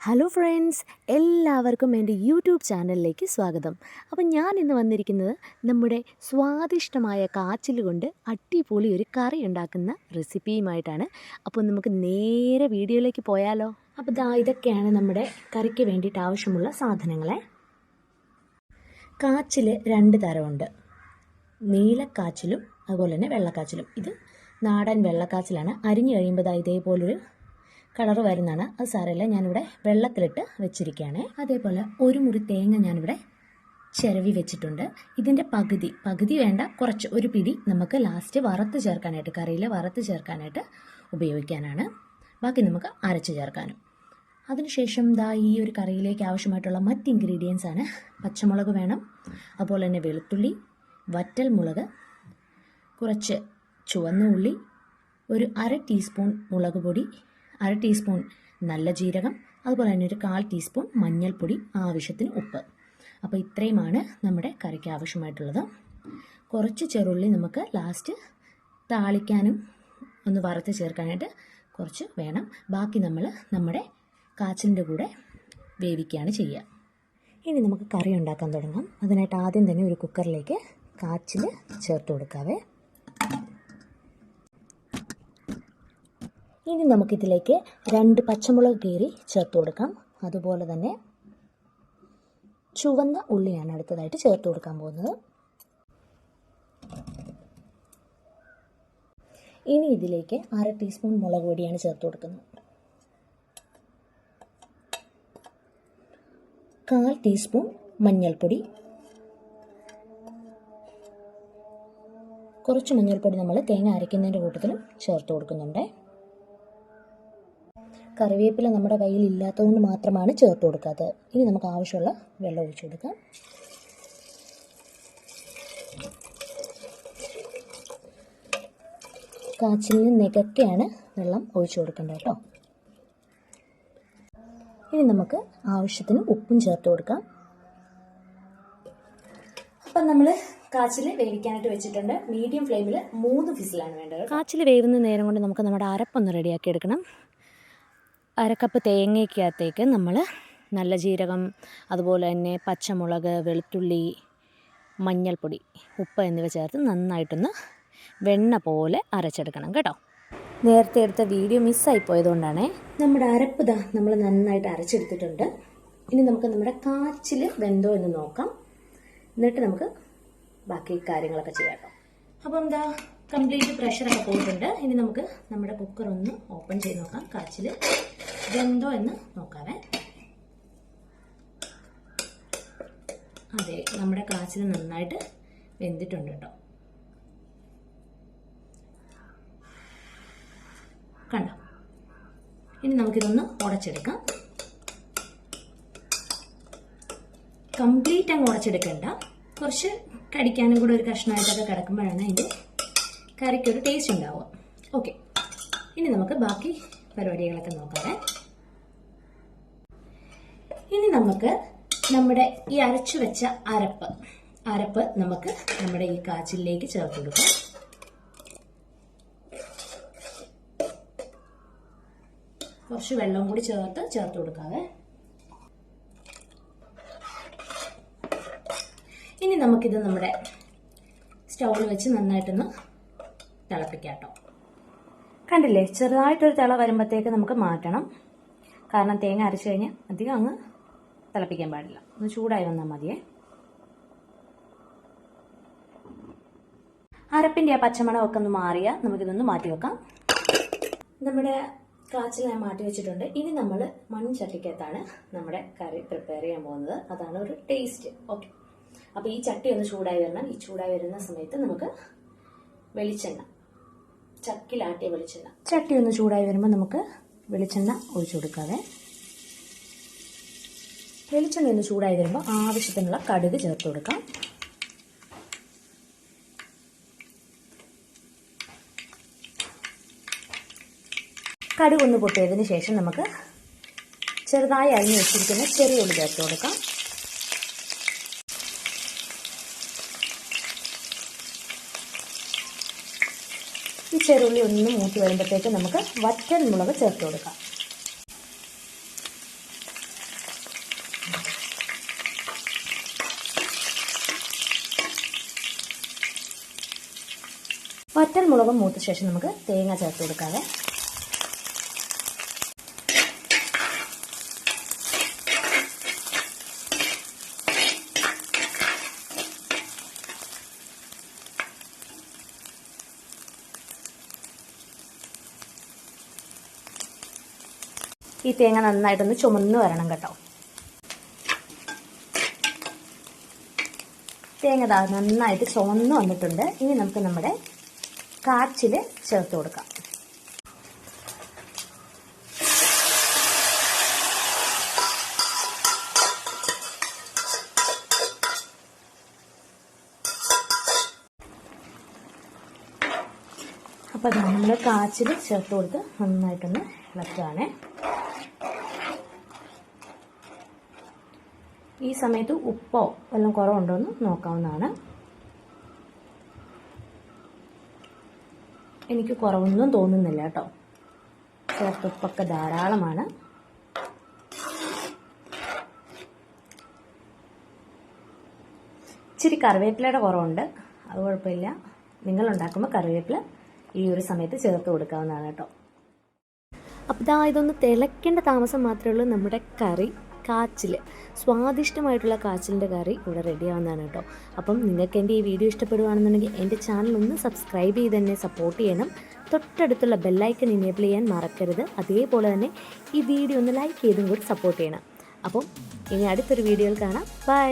Hello friends എല്ലാവർക്കും എന്റെ YouTube ചാനലിലേക്ക് സ്വാഗതം. അപ്പം ഞാൻ ഇന്ന് വന്നിരിക്കുന്നത് നമ്മുടെ സ്വാദിഷ്ടമായ കാച്ചിൽ കൊണ്ട് അടിപൊളി ഒരു കറി ഉണ്ടാക്കുന്ന റെസിപ്പിയുമായിട്ടാണ്. അപ്പോൾ നമുക്ക് നേരെ വീഡിയോയിലേക്ക് പോയാലോ? അപ്പോൾ ദാ ഇതൊക്കെയാണ് നമ്മുടെ കറിക്ക് വേണ്ടിയിട്ട് ആവശ്യമുള്ള സാധനങ്ങളെ. കാച്ചിൽ രണ്ട് തരമുണ്ട്. നീലക്കാച്ചിലും അതുപോലെ തന്നെ വെള്ളക്കാച്ചിലും. ഇത് നാടൻ വെള്ളക്കാച്ചിലാണ്. അരിഞ്ഞു കഴിയുമ്പോൾ ഇതേപോലൊരു കളർ വരുന്നതാണ്. അത് സാരമില്ല. ഞാനിവിടെ വെള്ളത്തിലിട്ട് വെച്ചിരിക്കുകയാണ്. അതേപോലെ ഒരു മുറി തേങ്ങ ഞാനിവിടെ ചിരവി വെച്ചിട്ടുണ്ട്. ഇതിന്റെ പകുതി പകുതി വേണ്ട കുറച്ച് ഒരു പിടി നമുക്ക് ലാസ്റ്റ് വറുത്ത് ചേർക്കാനായിട്ട് കറിയിൽ വറുത്ത് ചേർക്കാനായിട്ട് ഉപയോഗിക്കാനാണ്. ബാക്കി നമുക്ക് അരച്ച് ചേർക്കാനും. അതിനുശേഷം ദാ ഈ ഒരു കറിയിലേക്ക് ആവശ്യമായിട്ടുള്ള മറ്റ് ഇൻഗ്രീഡിയൻസ് ആണ്. പച്ചമുളക് വേണം അതുപോലെ തന്നെ വെളുത്തുള്ളി വറ്റൽ മുളക് കുറച്ച് ചുവന്ന ഉള്ളി ഒരു അര ടീസ്പൂൺ മുളക് പൊടി അര ടീസ്പൂൺ നല്ല ജീരകം അതുപോലെ തന്നെ ഒരു കാൽ ടീസ്പൂൺ മഞ്ഞൾപ്പൊടി ആവശ്യത്തിന് ഉപ്പ്. അപ്പോൾ ഇത്രയുമാണ് നമ്മുടെ കറിക്ക് ആവശ്യമായിട്ടുള്ളത്. കുറച്ച് ചെറുള്ളി നമുക്ക് ലാസ്റ്റ് താളിക്കാനും ഒന്ന് വറുത്ത് ചേർക്കാനായിട്ട് കുറച്ച് വേണം. ബാക്കി നമ്മൾ നമ്മുടെ കാച്ചിലിന്റെ കൂടെ വേവിക്കുകയാണ് ചെയ്യുക. ഇനി നമുക്ക് കറി ഉണ്ടാക്കാൻ തുടങ്ങാം. അതിനായിട്ട് ആദ്യം തന്നെ ഒരു കുക്കറിലേക്ക് കാച്ചിൽ ചേർത്ത് കൊടുക്കാവേ. ഇനി നമുക്കിതിലേക്ക് രണ്ട് പച്ചമുളക് കീറി ചേർത്ത് കൊടുക്കാം. അതുപോലെ തന്നെ ചുവന്ന ഉള്ളിയാണ് അടുത്തതായിട്ട് ചേർത്ത് കൊടുക്കാൻ പോകുന്നത്. ഇനി ഇതിലേക്ക് അര ടീസ്പൂൺ മുളക് പൊടിയാണ് ചേർത്ത് കൊടുക്കുന്നത്. കാൽ ടീസ്പൂൺ മഞ്ഞൾപ്പൊടി. കുറച്ച് മഞ്ഞൾപ്പൊടി നമ്മൾ തേങ്ങ അരയ്ക്കുന്നതിന്റെ കൂട്ടത്തിലും ചേർത്ത് കൊടുക്കുന്നുണ്ട്. കറിവേപ്പില നമ്മുടെ കയ്യിൽ ഇല്ലാത്തതുകൊണ്ട് മാത്രമാണ് ചേർത്ത് കൊടുക്കാത്തത്. ഇനി നമുക്ക് ആവശ്യമുള്ള വെള്ളം ഒഴിച്ചു കൊടുക്കാം. കാച്ചിലിന് നികക്കെയാണ് വെള്ളം ഒഴിച്ചു കൊടുക്കേണ്ടത് കേട്ടോ. ഇനി നമുക്ക് ആവശ്യത്തിന് ഉപ്പും ചേർത്ത് കൊടുക്കാം. അപ്പം നമ്മൾ കാച്ചിൽ വേവിക്കാനായിട്ട് വെച്ചിട്ടുണ്ട്. മീഡിയം ഫ്ലെയിമിൽ മൂന്ന് ഫിസിലാണ് വേണ്ടത്. കാച്ചിൽ വേവുന്ന നേരം കൊണ്ട് നമുക്ക് നമ്മുടെ അരപ്പൊന്ന് റെഡിയാക്കി എടുക്കണം. അരക്കപ്പ് തേങ്ങയ്ക്കകത്തേക്ക് നമ്മൾ നല്ല ജീരകം അതുപോലെ തന്നെ പച്ചമുളക് വെളുത്തുള്ളി മഞ്ഞൾപ്പൊടി ഉപ്പ് എന്നിവ ചേർത്ത് നന്നായിട്ടൊന്ന് വെണ്ണ പോലെ അരച്ചെടുക്കണം കേട്ടോ. നേരത്തെ എടുത്ത വീഡിയോ മിസ്സായി പോയതുകൊണ്ടാണ് നമ്മുടെ അരപ്പ് ദാ നമ്മൾ നന്നായിട്ട് അരച്ചെടുത്തിട്ടുണ്ട്. ഇനി നമുക്ക് നമ്മുടെ കാച്ചിൽ വെന്തോ എന്ന് നോക്കാം. എന്നിട്ട് നമുക്ക് ബാക്കി കാര്യങ്ങളൊക്കെ ചെയ്യാം കേട്ടോ. അപ്പം എന്താ കംപ്ലീറ്റ് പ്രഷറൊക്കെ പോയിട്ടുണ്ട്. ഇനി നമുക്ക് നമ്മുടെ കുക്കർ ഒന്ന് ഓപ്പൺ ചെയ്ത് നോക്കാം. കാച്ചിൽ വെന്തോ എന്ന് നോക്കാവേ. അതെ നമ്മുടെ കാച്ചിൽ നന്നായിട്ട് വെന്തിട്ടുണ്ട് കേട്ടോ. കണ്ടോ? ഇനി നമുക്കിതൊന്ന് ഉടച്ചെടുക്കാം. കംപ്ലീറ്റ് അങ്ങ് ഉടച്ചെടുക്കണ്ട. കുറച്ച് കടിക്കാനും കൂടെ ഒരു കഷ്ണമായിട്ടൊക്കെ കിടക്കുമ്പോഴാണ് അതിന്റെ കറിക്കൊരു ടേസ്റ്റ് ഉണ്ടാവുക. ഓക്കെ ഇനി നമുക്ക് ബാക്കി പരിപാടികളൊക്കെ നോക്കാം ഇനി നമുക്ക് നമ്മുടെ ഈ അരച്ചു വെച്ച അരപ്പ്. അരപ്പ് നമുക്ക് നമ്മുടെ ഈ കാച്ചിലേക്ക് ചേർത്ത് കൊടുക്കാം. കുറച്ച് വെള്ളം കൂടി ചേർത്ത് ചേർത്ത് കൊടുക്കാവേ. ഇനി നമുക്കിത് നമ്മുടെ സ്റ്റൗവിൽ വെച്ച് നന്നായിട്ടൊന്ന് തിളപ്പിക്കാം കേട്ടോ കണ്ടില്ലേ? ചെറുതായിട്ടൊരു തിള വരുമ്പോഴത്തേക്ക് നമുക്ക് മാറ്റണം. കാരണം തേങ്ങ അരച്ചു കഴിഞ്ഞാൽ അധികം അങ്ങ് തിളപ്പിക്കാൻ പാടില്ല. ഒന്ന് ചൂടായി വന്നാൽ മതിയേ. അരപ്പിന്റെ ആ പച്ചമണമൊക്കെ ഒന്ന് മാറിയാൽ നമുക്കിതൊന്ന് മാറ്റി വെക്കാം. നമ്മുടെ കാച്ചിൽ ഞാൻ മാറ്റി വെച്ചിട്ടുണ്ട്. ഇനി നമ്മൾ മൺചട്ടിക്കകത്താണ് നമ്മുടെ കറി പ്രിപ്പയർ ചെയ്യാൻ പോകുന്നത്. അതാണ് ഒരു ടേസ്റ്റ് ഓക്കെ അപ്പോൾ ഈ ചട്ടി ഒന്ന് ചൂടായി വരണം. ഈ ചൂടായി വരുന്ന സമയത്ത് നമുക്ക് വെളിച്ചെണ്ണ ചക്കിലാട്ടിയ വെളിച്ചെണ്ണ. ചട്ടി ഒന്ന് ചൂടായി വരുമ്പോൾ നമുക്ക് വെളിച്ചെണ്ണ ഒഴിച്ചു കൊടുക്കാതെ വെളിച്ചെണ്ണ ഒന്ന് ചൂടായി വരുമ്പോൾ ആവശ്യത്തിനുള്ള കടുക് ചേർത്ത് കൊടുക്കാം. കടുക് ഒന്ന് പൊട്ടിയതിന് ശേഷം നമുക്ക് ചെറുതായി അരിഞ്ഞു വെച്ചിരിക്കുന്ന ചെറിയ ഉള്ളി ചേർത്ത് കൊടുക്കാം. ചെറുള്ളി ഒന്ന് മൂത്ത് വരുമ്പോഴത്തേക്ക് നമുക്ക് വറ്റൽ മുളക് ചേർത്ത് കൊടുക്കാം. വറ്റൽ മുളകും മൂത്ത ശേഷം നമുക്ക് തേങ്ങ ചേർത്ത് കൊടുക്കാതെ ഈ തേങ്ങ നന്നായിട്ടൊന്ന് ചുമന്ന് വരണം കേട്ടോ. തേങ്ങ നന്നായിട്ട് ചുവന്ന് വന്നിട്ടുണ്ട്. ഇനി നമുക്ക് നമ്മുടെ കാച്ചിൽ ചേർത്ത് കൊടുക്കാം. അപ്പോൾ നമ്മൾ കാച്ചിൽ ചേർത്ത് കൊടുത്ത് നന്നായിട്ടൊന്ന് ഇളക്കുകയാണേ ഈ സമയത്ത് ഉപ്പോ വല്ലതും കുറവുണ്ടോ എന്ന് നോക്കാവുന്നതാണ്. എനിക്ക് കുറവൊന്നും തോന്നുന്നില്ല കേട്ടോ. ചേർത്ത് ഉപ്പൊക്കെ ധാരാളമാണ്. ഇച്ചിരി കറിവേപ്പിലയുടെ കുറവുണ്ട്. അത് കുഴപ്പമില്ല. നിങ്ങൾ ഉണ്ടാക്കുമ്പോൾ കറിവേപ്പില ഈ ഒരു സമയത്ത് ചേർത്ത് കൊടുക്കാവുന്നതാണ് കേട്ടോ. അപ്പോൾ ഇതാ ഇതൊന്ന് തിളയ്ക്കേണ്ട താമസം മാത്രമേ ഉള്ളൂ. നമ്മുടെ കറി കാച്ചിൽ സ്വാദിഷ്ടമായിട്ടുള്ള കാച്ചിലിന്റെ കറി ഇവിടെ റെഡി ആവുന്നതാണ് കേട്ടോ. അപ്പം നിങ്ങൾക്ക് എന്റെ ഈ വീഡിയോ ഇഷ്ടപ്പെടുകയാണെന്നുണ്ടെങ്കിൽ എന്റെ ചാനൽ ഒന്ന് സബ്സ്ക്രൈബ് ചെയ്ത് തന്നെ സപ്പോർട്ട് ചെയ്യണം. തൊട്ടടുത്തുള്ള ബെല്ലൈക്കൺ എനേബിൾ ചെയ്യാൻ മറക്കരുത്. അതേപോലെ തന്നെ ഈ വീഡിയോ ഒന്ന് ലൈക്ക് ചെയ്തും കൂടി സപ്പോർട്ട് ചെയ്യണം. അപ്പം ഇനി അടുത്തൊരു വീഡിയോയിൽ കാണാം. ബൈ